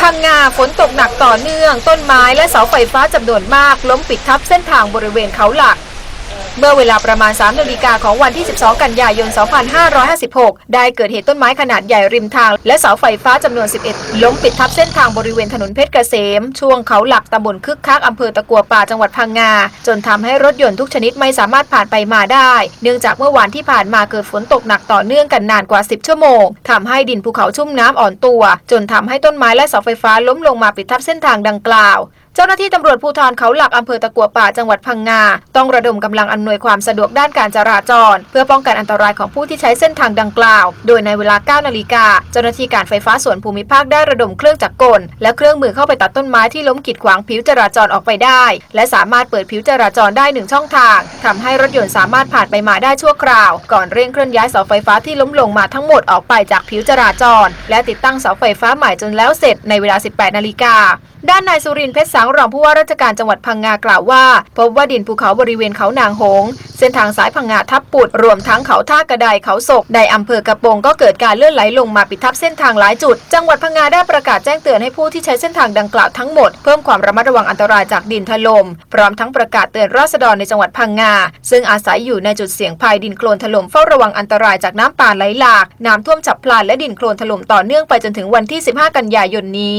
พังงาฝนตกหนักต่อเนื่อง ต้นไม้และเสาไฟฟ้าจำนวนมาก ล้มปิดทับเส้นทางบริเวณเขาหลัก เมื่อเวลาประมาณ3นาฬิกาของวันที่ 12 กันยายน 2556 ได้เกิดเหตุต้นไม้ขนาดใหญ่ริมทาง และเสาไฟฟ้าจำนวน 11 ล้มปิดทับเส้นทางบริเวณถนนเพชรเกษม ช่วงเขาหลักตำบลคึกคักอำเภอตะกัวป่าจังหวัดพังงา จนทำให้รถยนต์ทุกชนิดไม่สามารถผ่านไปมาได้ เนื่องจากเมื่อวานที่ผ่านมาเกิดฝนตกหนักต่อเนื่องกันนานกว่า 10 ชั่วโมงทำให้ดินภูเขาชุ่มน้ำอ่อนตัว จนทำให้ต้นไม้และเสาไฟฟ้าล้มลงมาปิดทับเส้นทางดังกล่าวเจ้าหน้าที่ตำรวจภูธรเขาหลักอำเภอตะกัวป่าจังหวัดพังงา ต้องระดมกำลังอำนวยความสะดวกด้านการจราจร เพื่อป้องกันอันตรายของผู้ที่ใช้เส้นทางดังกล่าว โดยในเวลา 9 นาฬิกา เจ้าหน้าที่การไฟฟ้าส่วนภูมิภาคได้ระดมเครื่องจักรกล และเครื่องมือเข้าไปตัดต้นไม้ที่ล้มกีดขวางผิวจราจรออกไปได้ และสามารถเปิดผิวจราจรได้หนึ่งช่องทางทำให้รถยนต์สามารถผ่านไปมาได้ชั่วคราว ก่อนเร่งเคลื่อนย้ายเสาไฟฟ้าที่ล้มลงมาทั้งหมดออกไปจากผิวจราจร และติดตั้งเสาไฟฟ้าใหม่จนแล้วเสร็จในเวลา 18 นาฬิกา ด้านนายสุรินทร์เพชรสังรองผู้ว่าราชการจังหวัดพังงากล่าวว่า พบว่าดินภูเขาบริเวณเขานางหง เส้นทางสายพังงาทับปุดรวมทั้งเขาท่ากระไดเขาศกในอำเภอกระโปงก็เกิดการเลื่อนไหลลงมาปิดทับเส้นทางหลายจุด จังหวัดพังงาได้ประกาศแจ้งเตือนให้ผู้ที่ใช้เส้นทางดังกล่าวทั้งหมด เพิ่มความระมัดระวังอันตรายจากดินถล่มพร้อมทั้งประกาศเตือนราษฎรในจังหวัดพังงาซึ่งอาศัยอยู่ในจุดเสี่ยงภัยดินโคลนถล่มเฝ้าระวังอันตรายจากน้ำป่าไหลหลากน้ำท่วมฉับพลันและดินโคลนถล่มต่อเนื่องไปจนถึงวันที่ 15 กันยายนนี้